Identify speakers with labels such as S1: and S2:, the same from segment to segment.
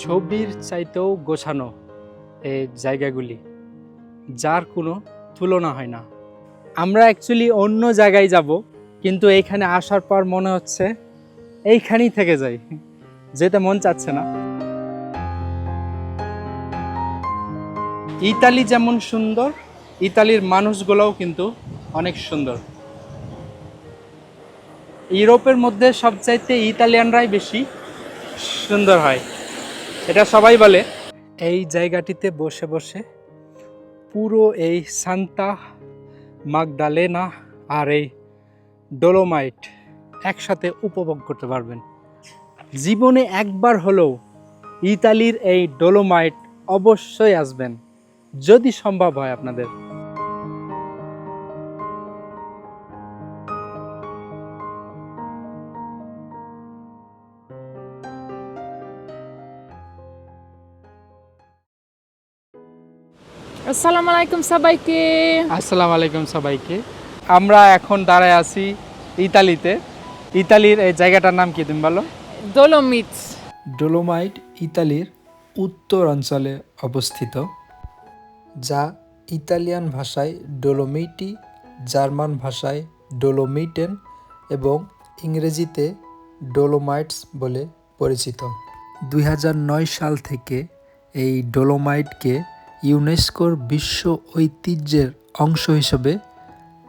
S1: ছবির চাইতেও গোছানো এই জায়গাগুলি, যার কোনো তুলনা হয় না। আমরা অ্যাকচুয়ালি অন্য জায়গায় যাব, কিন্তু এইখানে আসার পর মনে হচ্ছে এইখানেই থেকে যাই, যেতে মন চাচ্ছে না। ইতালি যেমন সুন্দর, ইতালির মানুষগুলোও কিন্তু অনেক সুন্দর। ইউরোপের মধ্যে সবচাইতে ইতালিয়ানরাই বেশি সুন্দর হয়। এটা সবাই বলে। এই জায়গাটিতে বসে বসে পুরো এই সান্তা মাগডালেনা আর এই ডোলোমাইট একসাথে উপভোগ করতে পারবেন। জীবনে একবার হলেও ইতালির এই ডোলোমাইট অবশ্যই আসবেন, যদি সম্ভব হয় আপনাদের।
S2: আসসালামু আলাইকুম সবাইকে।
S1: আসসালামু আলাইকুম সবাইকে। আমরা এখন দাঁড়ায় আছি ইতালিতে। ইতালির এই জায়গাটার নাম কি তুমি বলো?
S2: দোলোমিটস
S3: ডোলোমাইট ইতালির উত্তর অঞ্চলে অবস্থিত যা ইতালিয়ান ভাষায় ডোলোমিটি জার্মান ভাষায় ডোলোমিটেন এবং ইংরেজিতে ডোলোমাইটস বলে পরিচিত। দুই হাজার নয় সাল থেকে এই ডোলোমাইটকে ইউনেস্কোর বিশ্ব ঐতিহ্যের অংশ হিসেবে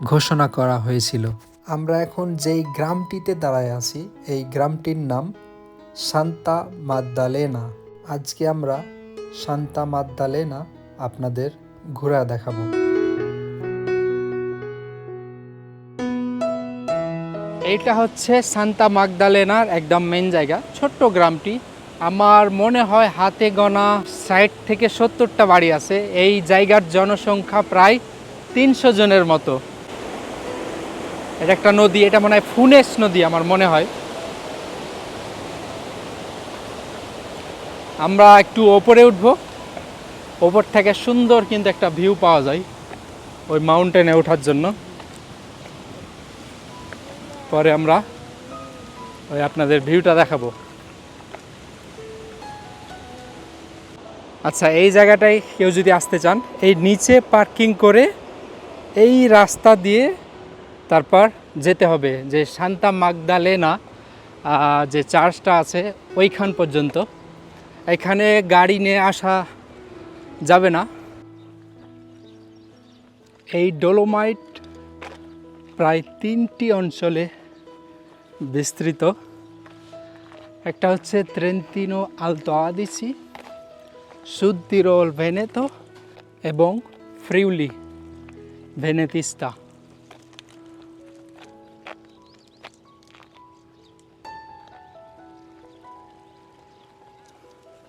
S3: ঘোষণা করা হয়েছিল। আমরা এখন যেই গ্রামটিতে দাঁড়ায় আছি এই গ্রামটির নাম সান্তা মাদ্দালেনা। আজকে আমরা সান্তা মাদ্দালেনা আপনাদের ঘোরা দেখাবো।
S1: এইটা হচ্ছে সান্তা মাগদালেনার একদম মেন জায়গা। ছোট্ট গ্রামটি আমার মনে হয় হাতে গোনা ষাট থেকে সত্তরটা বাড়ি আছে। এই জায়গার জনসংখ্যা প্রায় তিনশো জনের মতো। এটা একটা নদী, এটা মনে হয় ফুনেস নদী আমার মনে হয়। আমরা একটু ওপরে উঠব। ওপর থেকে সুন্দর কিন্তু একটা ভিউ পাওয়া যায় ওই মাউন্টেনে ওঠার জন্য। পরে আমরা ওই আপনাদের ভিউটা দেখাবো। আচ্ছা এই জায়গাটায় কেউ যদি আসতে চান, এই নিচে পার্কিং করে এই রাস্তা দিয়ে তারপর যেতে হবে যে শান্তা মাগদালেনা যে চার্চটা আছে ওইখান পর্যন্ত। এখানে গাড়ি নিয়ে আসা যাবে না। এই ডোলোমাইট প্রায় তিনটি অঞ্চলে বিস্তৃত। একটা হচ্ছে ত্রেন্তিনো আলতো আদিসি সুদ্দিরোল ভেনেতো এবং ফ্রিউলি ভেনেতিস্তা।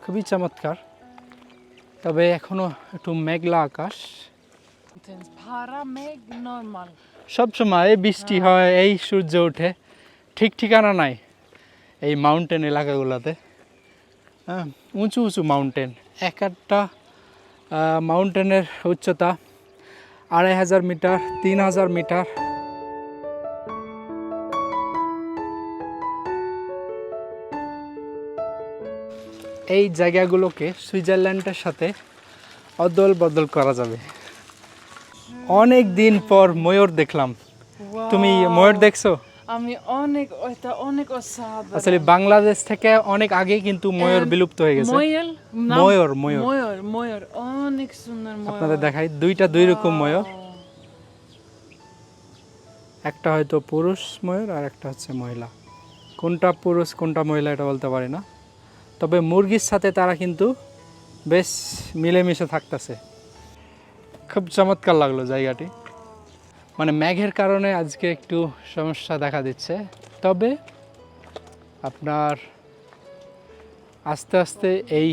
S1: খুবই চমৎকার। তবে এখনও একটু মেঘলা আকাশ।
S2: ভাড়া মেঘ নর্মাল।
S1: সব সময় বৃষ্টি হয়। এই সূর্য ওঠে। ঠিক ঠিকানা নাই এই মাউন্টেন এলাকাগুলোতে। হ্যাঁ উঁচু উঁচু মাউন্টেন এক একটা মাউন্টেনের উচ্চতা আড়াই হাজার মিটার, তিন হাজার মিটার। এই জায়গাগুলোকে সুইজারল্যান্ডের সাথে অদল বদল করা যাবে। অনেক দিন পর ময়ূর দেখলাম। তুমি ময়ূর দেখছ?
S2: আমি অনেক ওইটা অনেক অসাধারণ।
S1: আসলে বাংলাদেশ থেকে অনেক আগে কিন্তু ময়ূর বিলুপ্ত হয়ে গেছে।
S2: ময়ূর,
S1: ময়ূর। ময়ূর।
S2: ময়ূর অনেক সুন্দর ময়ূর।
S1: আপনাদের দেখাই দুইটা দুই রকম ময়ূর। একটা হয়তো পুরুষ ময়ূর আর একটা হচ্ছে মহিলা। কোনটা পুরুষ কোনটা মহিলা এটা বলতে পারি না। তবে মুরগির সাথে তারা কিন্তু বেশ মিলেমিশে থাকতেছে। খুব চমৎকার লাগল জায়গাটি। মানে মেঘের কারণে আজকে একটু সমস্যা দেখা দিচ্ছে। তবে আপনার আস্তে আস্তে এই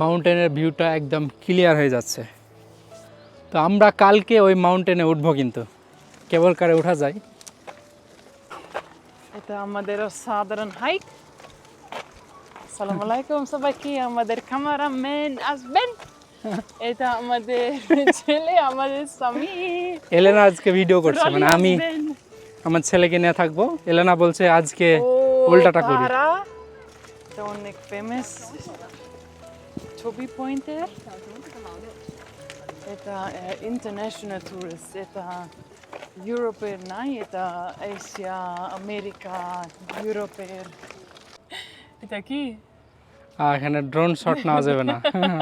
S1: মাউন্টেনের ভিউটা একদম ক্লিয়ার হয়ে যাচ্ছে। তো আমরা কালকে ওই মাউন্টেনে উঠবো কিন্তু। কেবল কারে ওঠা যায়।
S2: এটা আমাদের সাধারণ হাইক। আসসালামু আলাইকুম সবাইকে আমাদের ক্যামেরাম্যান আসবেন? এটা আমাদের ছেলে আমাদের স্বামী।
S1: এলেনা আজকে ভিডিও করছে মানে আমি আমার ছেলেকে নিয়ে থাকব। এলেনা বলছে আজকে উল্টাটা করি।
S2: এটা অনেক ফেমাস ছবি পয়েন্টের এটা ইন্টারন্যাশনাল টুরিস্ট এটা ইউরোপের নাই এটা এশিয়া আমেরিকা ইউরোপের। এটা কি?
S1: এখানে ড্রোন শট নেওয়া যাবে না।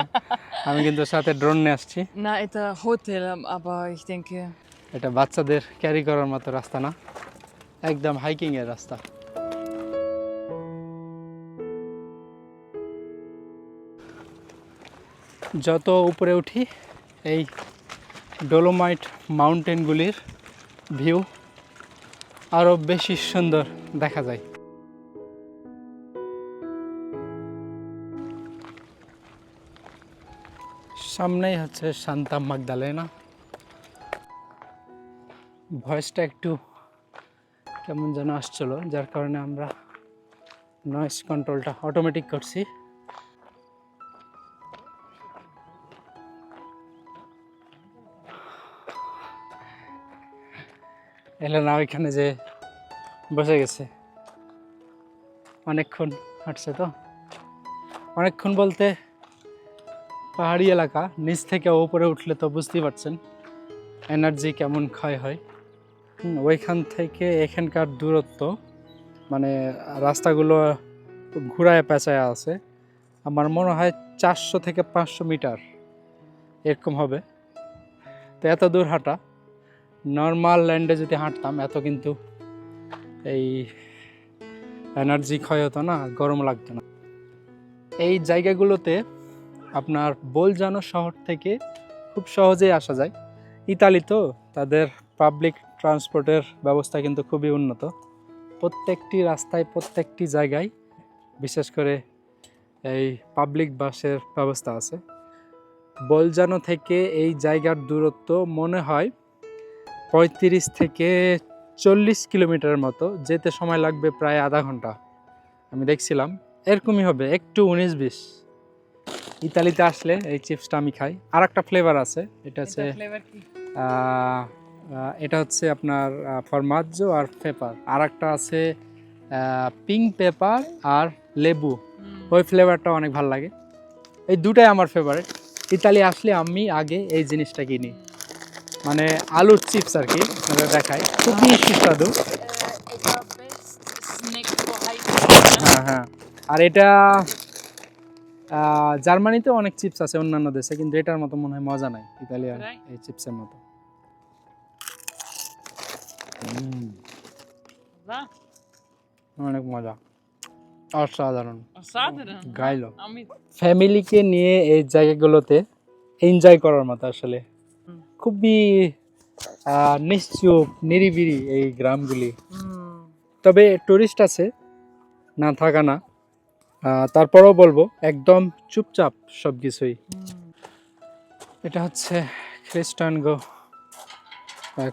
S1: আমি কিন্তু সাথে ড্রোন নিয়ে আসছি।
S2: না এটা হোটেল ich denke
S1: এটা বাচ্চাদের ক্যারি করার মতো রাস্তা না। একদম হাইকিং এর রাস্তা। যত উপরে উঠি এই ডোলোমাইট মাউন্টেনগুলির ভিউ আরও বেশি সুন্দর দেখা যায়। সামনেই হচ্ছে শান্তা মাগদালেনা। ভয়েসটা একটু কেমন যেন আসছিল, যার কারণে আমরা নয়েস কন্ট্রোলটা অটোমেটিক করছি। এলে না ওইখানে যে বসে গেছে। অনেকক্ষণ হাঁটছে তো? অনেকক্ষণ বলতে পাহাড়ি এলাকা, নিচ থেকে ওপরে উঠলে তো বুঝতেই পারছেন এনার্জি কেমন ক্ষয় হয়। ওইখান থেকে এখানকার দূরত্ব মানে রাস্তাগুলো ঘুরায় পেঁচায় আছে। আমার মনে হয় চারশো থেকে পাঁচশো মিটার এরকম হবে। তো এত দূর হাঁটা, নর্মাল ল্যান্ডে যদি হাঁটতাম, এত কিন্তু এই এনার্জি ক্ষয় হতো না, গরম লাগতো না। এই জায়গাগুলোতে আপনার বোলজানো শহর থেকে খুব সহজেই আসা যায়। ইতালি তো, তাদের পাবলিক ট্রান্সপোর্টের ব্যবস্থা কিন্তু খুবই উন্নত। প্রত্যেকটি রাস্তায়, প্রত্যেকটি জায়গায় বিশেষ করে এই পাবলিক বাসের ব্যবস্থা আছে। বলজানো থেকে এই জায়গার দূরত্ব মনে হয় পঁয়ত্রিশ থেকে চল্লিশ কিলোমিটারের মতো, যেতে সময় লাগবে প্রায় আধা ঘণ্টা। আমি দেখছিলাম, এরকমই হবে, একটু উনিশ বিশ। ইতালিতে আসলে এই চিপসটা আমি খাই। আর একটা ফ্লেভার আছে এটা হচ্ছে
S2: এটা
S1: হচ্ছে আপনার ফরমাজ্জো আর পেপার আর একটা আছে পিঙ্ক পেপার আর লেবু। ওই ফ্লেভারটা অনেক ভালো লাগে। এই দুটাই আমার ফেভারিট ইতালি আসলে আমি আগে এই জিনিসটা কিনি। মানে আলুর চিপস আর কি আপনাদের দেখাই। খুবই সুস্বাদু। হ্যাঁ হ্যাঁ। আর এটা জার্মানিতে অনেক চিপস আছে অন্যান্য দেশে কিন্তু এটার মতো মনে হয় মজা নাই ইতালিয়ান? এই চিপসের মতো। অনেক মজা। অসাধারণ। গাইলো। ফ্যামিলিকে নিয়ে এই জায়গাগুলোতে এনজয় করার মতো আসলে। খুবই নিশ্চুপ নিরিবিলি এই গ্রামগুলি। তবে টুরিস্ট আছে না থাকা না। তারপরেও বলব, একদম চুপচাপ সব কিছুই এটা হচ্ছে খ্রিস্টান গো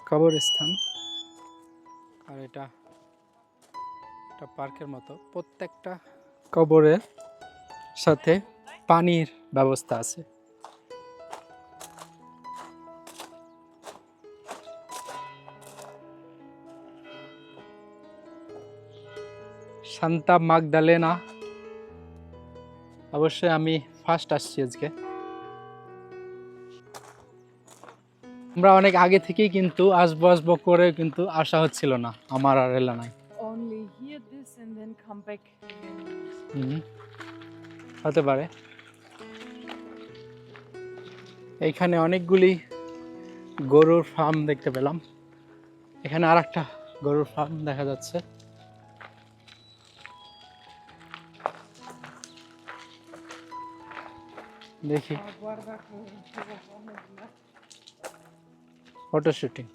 S1: কবরস্থান। আর এটা, একটা পার্কের মতো। প্রত্যেকটা কবরের সাথে পানির ব্যবস্থা আছে। শান্তা মাগদালেনা অবশ্যই আমি ফার্স্ট আসছি আজকে। আমরা অনেক আগে থেকেই কিন্তু আসব আসব করে কিন্তু আসা হচ্ছিল না আমার আর এলা নাই। হতে পারে। এইখানে অনেকগুলি গরুর ফার্ম দেখতে পেলাম। এখানে আর একটা গরুর ফার্ম দেখা যাচ্ছে। দেখি। ফটো শুটিং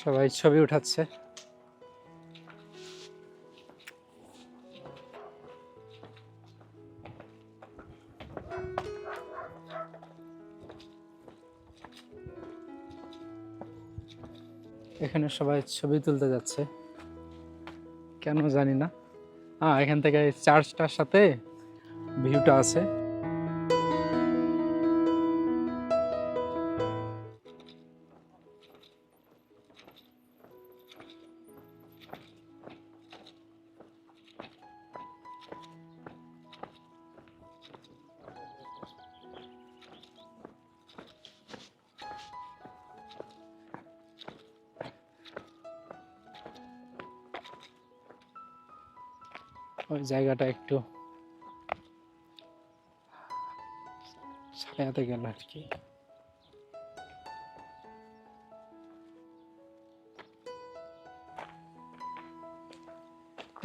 S1: সবাই ছবি উঠাচ্ছে। এখানে সবাই ছবি তুলতে যাচ্ছে। কেন জানি না। হ্যাঁ এখান থেকে চার্চটার সাথে ভিউটা আছে। ছায়াতে গেল আর কি।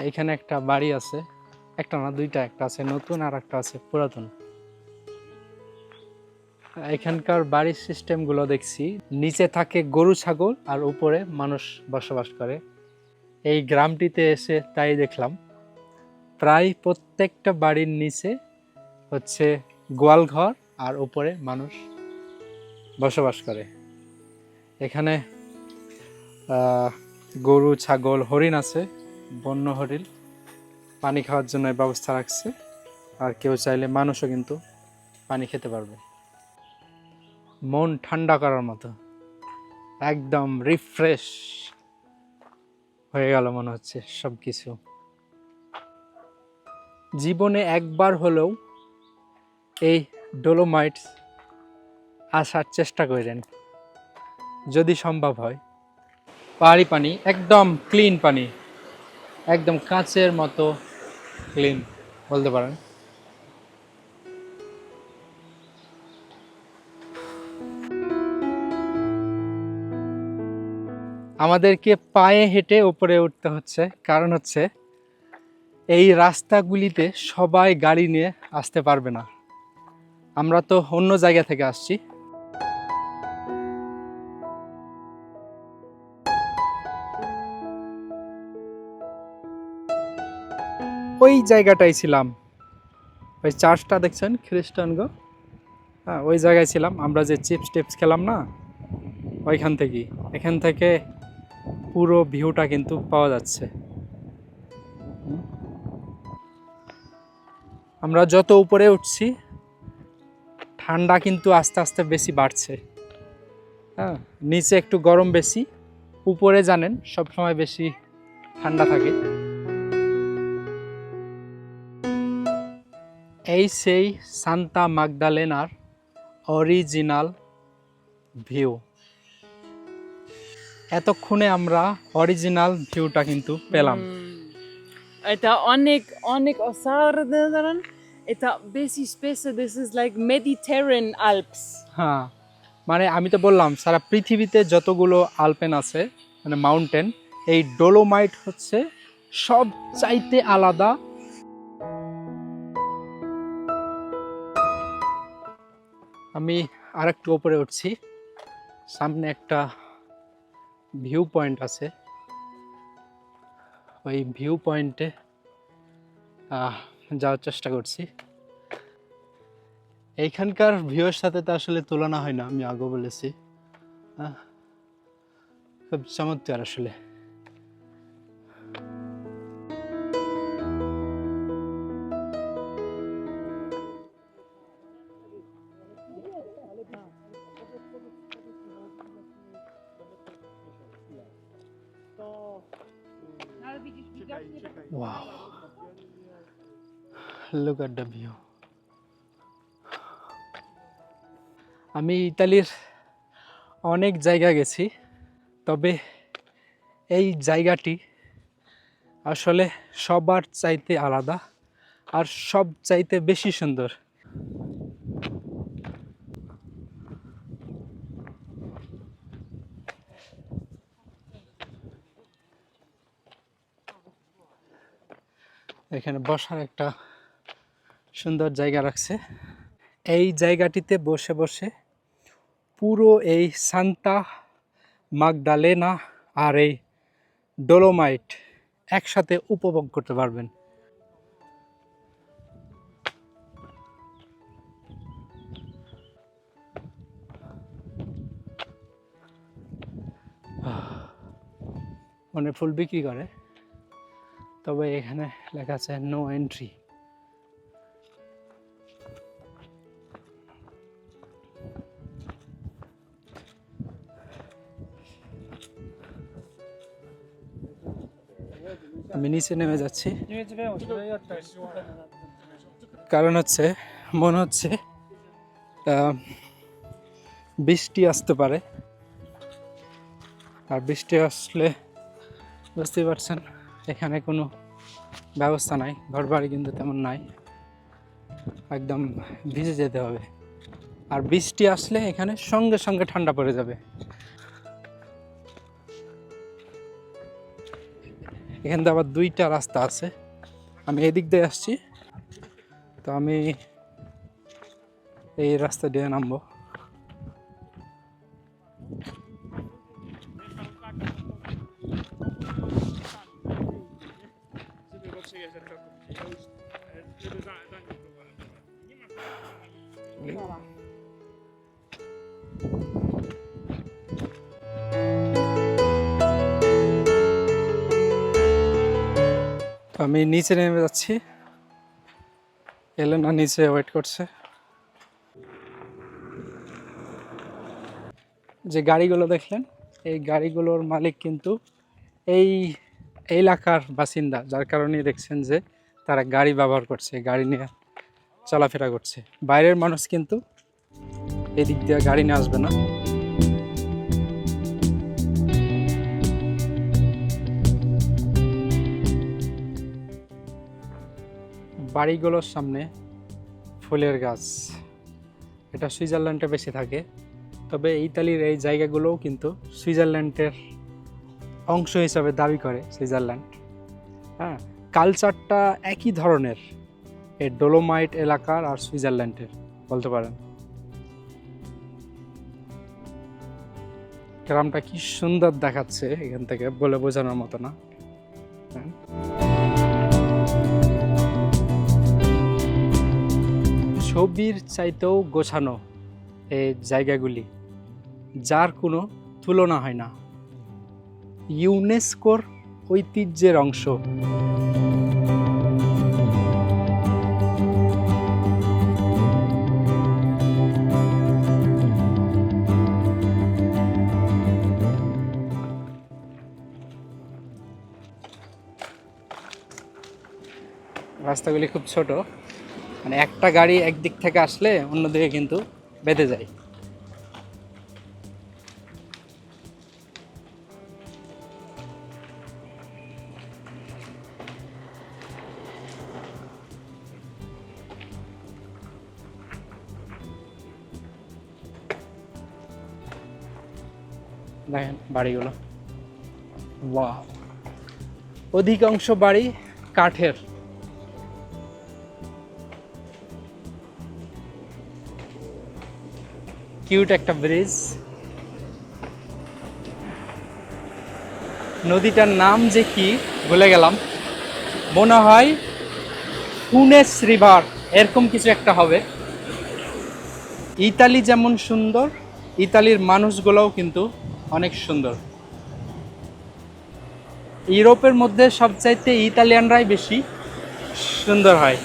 S1: এইখানে একটা বাড়ি আছে, একটা না, দুইটা, একটা আছে নতুন আর একটা আছে পুরাতন। এখানকার বাড়ির সিস্টেমগুলো দেখছি, নিচে থাকে গরু, ছাগল আর উপরে মানুষ বসবাস করে। এই গ্রামটিতে এসে তাই দেখলাম। প্রায় প্রত্যেকটা বাড়ির নিচে হচ্ছে গোয়াল ঘর আর উপরে মানুষ বসবাস করে। এখানে গরু, ছাগল, হরিণ আছে, বন্য হরিণ, পানি খাওয়ার জন্য ব্যবস্থা রাখছে। আর কেউ চাইলে মানুষও কিন্তু পানি খেতে পারবে। মন ঠান্ডা করার মতো। একদম রিফ্রেশ হয়ে গেল মনে হচ্ছে সব কিছু জীবনে একবার হলেও এই ডোলোমাইট আসার চেষ্টা করেন যদি সম্ভব হয়। পাহাড়ি পানি, একদম ক্লিন পানি। একদম কাঁচের মতো ক্লিন বলতে পারেন। আমাদেরকে পায়ে হেঁটে উপরে উঠতে হচ্ছে। কারণ হচ্ছে, এই রাস্তাগুলিতে সবাই গাড়ি নিয়ে আসতে পারবে না। আমরা তো অন্য জায়গা থেকে আসছি। ওই জায়গাটাই ছিলাম। ওই চার্চটা দেখছেন? খ্রিস্টানগো হ্যাঁ ওই জায়গায় ছিলাম। আমরা যে চিপস টিপস খেলাম না? ওইখান থেকেই। এখান থেকে পুরো ভিউটা কিন্তু পাওয়া যাচ্ছে। আমরা যত উপরে উঠছি ঠান্ডা কিন্তু আস্তে আস্তে বেশি বাড়ছে। হ্যাঁ নিচে একটু গরম বেশি, উপরে জানেন সব সময় বেশি ঠান্ডা থাকে। এই সেই সান্তা মাগদালেনার অরিজিনাল ভিউ। এতক্ষণে আমরা অরিজিনাল ভিউটা কিন্তু পেলাম।
S2: এটা অনেক অনেক অসাধারণ। এটা বেশি স্পেসে this is like Mediterranean Alps
S1: হ্যাঁ মানে আমি তো বললাম, সারা পৃথিবীতে যতগুলো আলপেন আছে মানে মাউন্টেন এই ডোলোমাইট হচ্ছে সব চাইতে আলাদা। আমি আরেকটু ওপরে উঠছি, সামনে একটা ভিউ পয়েন্ট আছে। ওই ভিউ পয়েন্টে যাওয়ার চেষ্টা করছি। এইখানকার ভিউর সাথে তো আসলে তুলনা হয় না, আমি আগে বলেছি। খুব চমৎকার আসলে। আমি ইতালির অনেক জায়গা গেছি, তবে এই জায়গাটি আসলে সবার চাইতে আলাদা আর সব চাইতে বেশি সুন্দর। এখানে বসার একটা সুন্দর জায়গা রাখছে। এই জায়গাটিতে বসে বসে পুরো এই সান্তা মাগদালেনা আর এই ডোলোমাইট একসাথে উপভোগ করতে পারবেন। মানে ফুল বিক্রি করে। তবে এখানে লেখা আছে নো এন্ট্রি আমি নিচে নেমে যাচ্ছি। কারণ হচ্ছে মনে হচ্ছে বৃষ্টি আসতে পারে। আর বৃষ্টি আসলে বুঝতেই পারছেন এখানে কোনো ব্যবস্থা নাই ঘর বাড়ি কিন্তু তেমন নাই। একদম ভিজে যেতে হবে। আর বৃষ্টি আসলে এখানে সঙ্গে সঙ্গে ঠান্ডা পড়ে যাবে। এখান থেকে আবার দুইটা রাস্তা আছে। আমি এদিক দিয়ে আসছি। তো আমি এই রাস্তা দিয়ে নামবো। তো আমি নিচে নেমে যাচ্ছি। এলেনা নিচে ওয়েট করছে। যে গাড়িগুলো দেখলেন, এই গাড়িগুলোর মালিক কিন্তু এই এলাকার বাসিন্দা, যার কারণে দেখছেন যে তারা গাড়ি ব্যবহার করছে গাড়ি নিয়ে চলাফেরা করছে। বাইরের মানুষ কিন্তু এদিক দিয়ে গাড়ি নিয়ে আসবে না। বাড়িগুলোর সামনে ফুলের গাছ। এটা সুইজারল্যান্ডে বেশি থাকে। তবে ইতালির এই জায়গাগুলোও কিন্তু সুইজারল্যান্ডের অংশ হিসাবে দাবি করে সুইজারল্যান্ড। হ্যাঁ কালচারটা একই ধরনের। এই ডোলোমাইট এলাকার আর সুইজারল্যান্ডের, বলতে পারেন। গ্রামটা কি সুন্দর দেখাচ্ছে এখান থেকে বলে বোঝানোর মতো না। ছবির চাইতেও গোছানো এই জায়গাগুলি, যার কোনো তুলনা হয় না। ইউনেস্কোর ঐতিহ্যের অংশ। রাস্তাগুলি খুব ছোট। মানে একটা গাড়ি একদিক থেকে আসলে অন্যদিকে কিন্তু বেঁধে যায়। দেখেন বাড়িগুলো। অধিকাংশ বাড়ি কাঠের। কিউট একটা ব্রিজ। নদীটার নাম যে কি, ভুলে গেলাম। মনে হয় পুনেস রিভার এরকম কিছু একটা হবে। ইতালি যেমন সুন্দর, ইতালির মানুষগুলোও কিন্তু অনেক সুন্দর। ইউরোপের মধ্যে সবচাইতে ইতালিয়ানরাই বেশি সুন্দর হয়।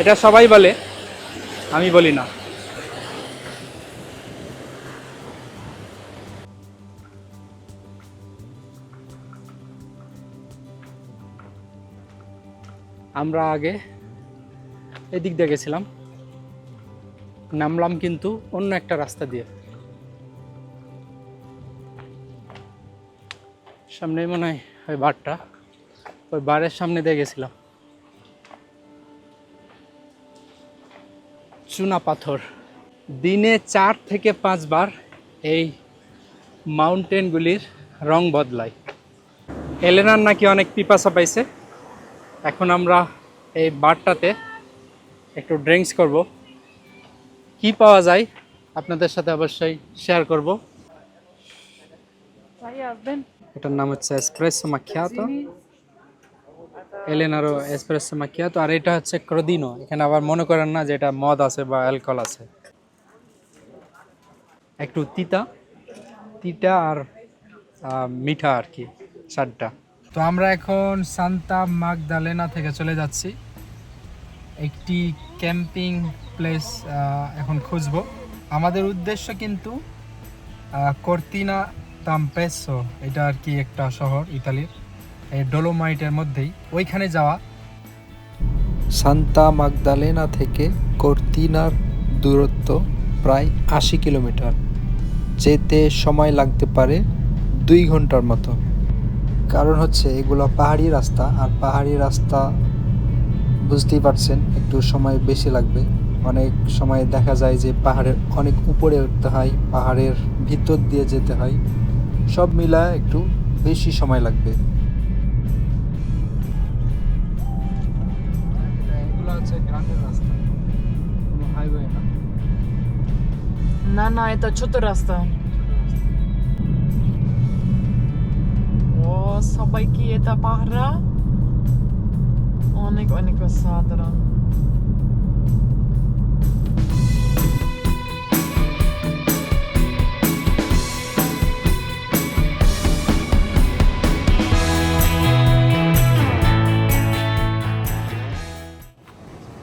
S1: এটা সবাই বলে, আমি বলি না। আমরা আগে এদিক দিয়ে গেছিলাম। নামলাম কিন্তু অন্য একটা রাস্তা দিয়ে। সামনেই মনে হয় ওই বারটা, ওই বারের সামনে দিয়ে গেছিলাম। চুনা পাথর। দিনে চার থেকে পাঁচবার এই মাউন্টেনগুলির রং বদলায়। এলেনার নাকি অনেক পিপাসা পাইছে। এখন আমরা এই বারটাতে একটু ড্রিঙ্কস করব। কি পাওয়া যায় আপনাদের সাথে অবশ্যই শেয়ার করব। এটার নাম হচ্ছে এসপ্রেসো মাখিয়াতো এলেনারও এসপ্রেসো মাখিয়াতো আর এটা হচ্ছে ক্রদিনো এখানে আবার মনে করেন না যে এটা মদ আছে বা অ্যালকোহল আছে। একটু তিতা। তিতা আর মিঠা আর কি সারটা তো আমরা এখন সান্তা মাগদালেনা থেকে চলে যাচ্ছি। একটি ক্যাম্পিং প্লেস এখন খুঁজবো। আমাদের উদ্দেশ্য কিন্তু কর্তিনা তাম্পেসো, এটা আর কি একটা শহর ইতালির, এই ডোলোমাইটের মধ্যেই। ওইখানে যাওয়া।
S3: সান্তা মাগদালেনা থেকে কর্তিনার দূরত্ব প্রায় আশি কিলোমিটার। যেতে সময় লাগতে পারে দুই ঘণ্টার মতো। কারণ হচ্ছে এগুলো পাহাড়ি রাস্তা আর পাহাড়ি রাস্তা বুঝতেই পারছেন একটু সময় বেশি লাগবে। অনেক সময় দেখা যায় যে পাহাড়ের অনেক উপরে উঠতে হয় পাহাড়ের ভিতর দিয়ে যেতে হয়। সব মিলায় একটু বেশি সময় লাগবে।
S1: না?
S2: না না এটা ছোট রাস্তা। ও সবাই কি এটা পাহারা অনেক অনেক অসাধারণ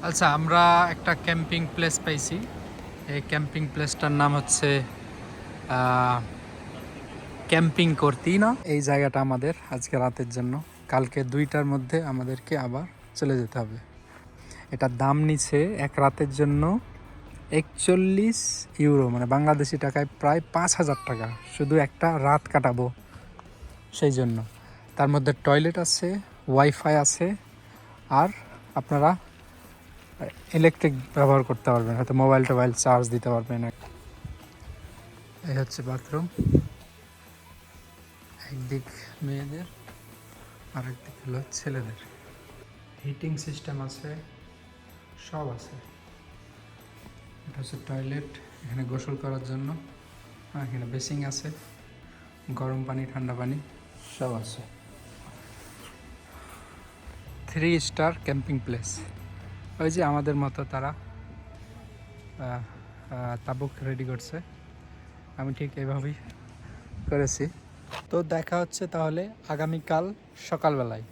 S1: আচ্ছা আমরা একটা ক্যাম্পিং প্লেস পাইছি এই ক্যাম্পিং প্লেসটার নাম হচ্ছে ক্যাম্পিং করতি না। এই জায়গাটা আমাদের আজকে রাতের জন্য। কালকে দুইটার মধ্যে আমাদেরকে আবার চলে যেতে হবে। এটার দাম নিছে এক রাতের জন্য একচল্লিশ ইউরো মানে বাংলাদেশি টাকায় প্রায় পাঁচ হাজার টাকা। শুধু একটা রাত কাটাবো সেই জন্য। তার মধ্যে টয়লেট আছে, ওয়াইফাই আছে, আর আপনারা ইলেকট্রিক ব্যবহার করতে পারবেন। হয়তো মোবাইল টোবাইল চার্জ দিতে পারবেন। এই হচ্ছে বাথরুম। একদিক মেয়েদের আর একদিক হলো ছেলেদের। হিটিং সিস্টেম আছে, সব আছে। এটা হচ্ছে টয়লেট, এখানে গোসল করার জন্য। এখানে বেসিং আছে, গরম পানি, ঠান্ডা পানি, সব আছে। Three star camping place. ওই যে আমাদের মতো তারা তাবুক রেডি করছে। আমি ঠিক এভাবেই করেছি। তো দেখা হচ্ছে তাহলে আগামীকাল সকালবেলায়।